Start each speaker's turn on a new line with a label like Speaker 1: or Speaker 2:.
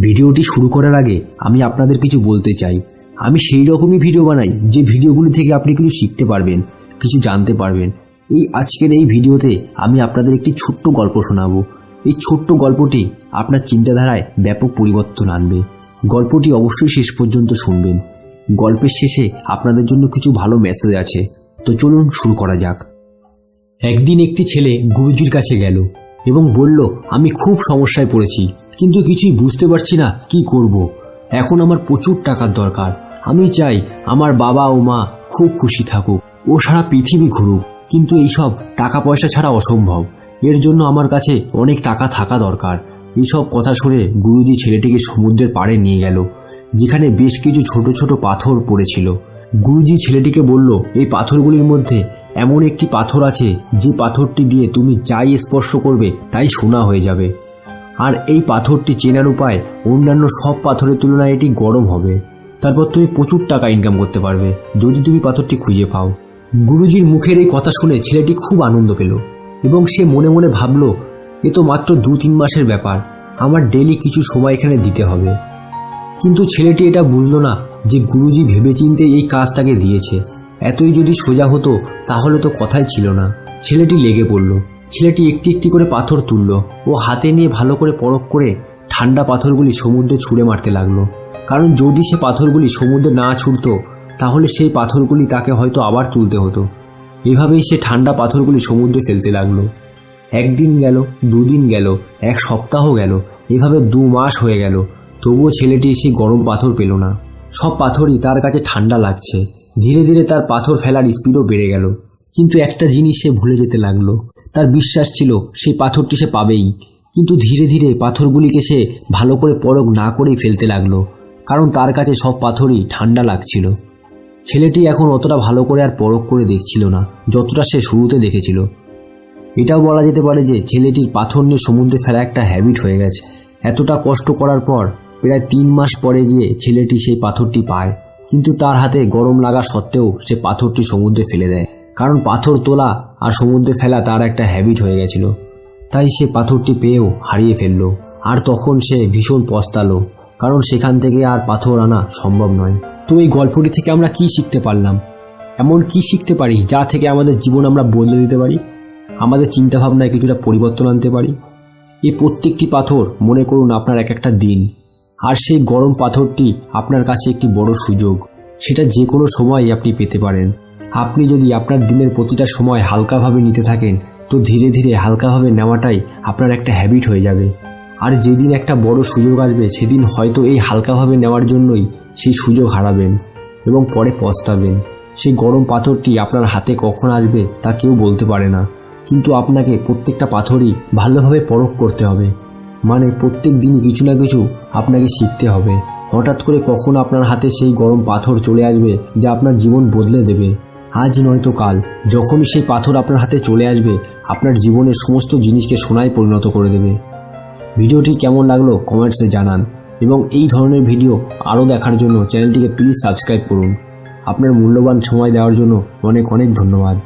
Speaker 1: ভিডিওটি শুরু করার আগে আমি আপনাদের কিছু বলতে চাই। আমি সেই রকমই ভিডিও বানাই, যে ভিডিওগুলি থেকে আপনি কিছু শিখতে পারবেন, কিছু জানতে পারবেন। এই আজকের এই ভিডিওতে আমি আপনাদের একটি ছোট্ট গল্প শোনাবো। এই ছোট্ট গল্পটি আপনার চিন্তাধারায় ব্যাপক পরিবর্তন আনবে। গল্পটি অবশ্যই শেষ পর্যন্ত শুনবেন। গল্পের শেষে আপনাদের জন্য কিছু ভালো মেসেজ আছে। তো চলুন শুরু করা যাক। একদিন একটি ছেলে গুরুজির কাছে গেল এবং বলল, আমি খুব সমস্যায় পড়েছি। কিন্তু কিছুই বুঝতে পারছি না কি করব। এখন আমার প্রচুর টাকার দরকার। আমি চাই আমার বাবা ও মা খুব খুশি থাকুক। ও সারা পৃথিবী ঘুরুক। কিন্তু এইসব টাকা পয়সা ছাড়া অসম্ভব। এর জন্য আমার কাছে অনেক টাকা থাকা দরকার। এইসব কথা শুনে গুরুজি ছেলেটিকে সমুদ্রের পাড়ে নিয়ে গেল, যেখানে বেশ কিছু ছোট ছোট পাথর পড়েছিল। গুরুজি ছেলেটিকে বলল, এই পাথরগুলির মধ্যে এমন একটি পাথর আছে, যে পাথরটি দিয়ে তুমি যাই স্পর্শ করবে, তাই সোনা হয়ে যাবে। আর এই পাথরটি চেনার উপায় অন্যান্য সব পাথরের তুলনায় এটি গরম হবে। তারপর তুমি প্রচুর টাকা ইনকাম করতে পারবে, যদি তুমি পাথরটি খুঁজে পাও। গুরুজির মুখের এই কথা শুনে ছেলেটি খুব আনন্দ পেল এবং সে মনে মনে ভাবল, এ তো মাত্র দু তিন মাসের ব্যাপার, আমার ডেলি কিছু সময় এখানে দিতে হবে। কিন্তু ছেলেটি এটা বুঝল না যে গুরুজি ভেবেচিন্তে এই কাজ তাকে দিয়েছে। এতই যদি সোজা হতো, তাহলে তো কথাই ছিল না। ছেলেটি লেগে পড়ল। ছেলেটি একটি একটি করে পাথর তুলল ও হাতে নিয়ে ভালো করে পরখ করে ঠান্ডা পাথরগুলি সমুদ্রে ছুঁড়ে মারতে লাগল। কারণ যদি সে পাথরগুলি সমুদ্রে না ছুটতো তাহলে সেই পাথরগুলি তাকে হয়তো আবার তুলতে হতো। এভাবেই সে ঠান্ডা পাথরগুলি সমুদ্রে ফেলতে লাগল। একদিন গেল, দুদিন গেল, এক সপ্তাহ গেল, এভাবে দু মাস হয়ে গেল। তবুও ছেলেটি সেই গরম পাথর পেল না। সব পাথরই তার কাছে ঠান্ডা লাগছে। ধীরে ধীরে তার পাথর ফেলার স্পিডও বেড়ে গেল। কিন্তু একটা জিনিস সে ভুলে যেতে লাগল। তার বিশ্বাস ছিল সেই পাথরটি সে পাবেই। কিন্তু ধীরে ধীরে পাথরগুলিকে সে ভালো করে পরখ না করেই ফেলতে লাগল, কারণ তার কাছে সব পাথরই ঠান্ডা লাগছিল। ছেলেটি এখন অতটা ভালো করে আর পরখ করে দেখছিল না, যতটা সে শুরুতে দেখেছিল। এটাও বলা যেতে পারে যে ছেলেটির পাথর নিয়ে সমুদ্রে ফেলা একটা হ্যাবিট হয়ে গেছে। এতটা কষ্ট করার পর প্রায় তিন মাস পরে গিয়ে ছেলেটি সেই পাথরটি পায়, কিন্তু তার হাতে গরম লাগা সত্ত্বেও সে পাথরটি সমুদ্রে ফেলে দেয়। কারণ পাথর তোলা আর সমুদ্রে ফেলা তার একটা হ্যাবিট হয়ে গেছিল। তাই সে পাথরটি পেয়েও হারিয়ে ফেলল। আর তখন সে ভীষণ পস্তালো, কারণ সেখান থেকে আর পাথর আনা সম্ভব নয়। তো এই গল্পটি থেকে আমরা কি শিখতে পারলাম? এমন কি শিখতে পারি যা থেকে আমাদের জীবন আমরা বদলে দিতে পারি? আমাদের চিন্তাভাবনায় কিছুটা পরিবর্তন আনতে পারি? এই প্রত্যেকটি পাথর, মনে করুন, আপনার এক একটা দিন। আর সেই গরম পাথরটি আপনার কাছে একটি বড় সুযোগ। সেটা যে কোনো সময় আপনি পেতে পারেন। আপনি যদি আপনার দিনের প্রতিটা সময় হালকাভাবে নিতে থাকেন, তো ধীরে ধীরে হালকাভাবে নেওয়াটাই আপনার একটা হ্যাবিট হয়ে যাবে। আর যেদিন একটা বড় সুযোগ আসবে, সেদিন হয়তো এই হালকাভাবে নেওয়ার জন্যই সেই সুযোগ হারাবেন এবং পরে পস্তাবেন। সেই গরম পাথরটি আপনার হাতে কখন আসবে, তা কেউ বলতে পারে না। কিন্তু আপনাকে প্রত্যেকটা পাথরই ভালোভাবে পরখ করতে হবে। মানে প্রত্যেক দিনই কিছু না কিছু আপনাকে শিখতে হবে। হঠাৎ করে কখন আপনার হাতে সেই গরম পাথর চলে আসবে, যা আপনার জীবন বদলে দেবে। আজ নয়তো কাল। যখনই সেই পাথর আপনার হাতে চলে আসবে, আপনার জীবনের সমস্ত জিনিসকে সোনায় পরিণত করে দেবে। ভিডিওটি কেমন লাগল কমেন্টসে জানান এবং এই ধরনের ভিডিও আরও দেখার জন্য চ্যানেলটিকে প্লিজ সাবস্ক্রাইব করুন। আপনার মূল্যবান সময় দেওয়ার জন্য অনেক অনেক ধন্যবাদ।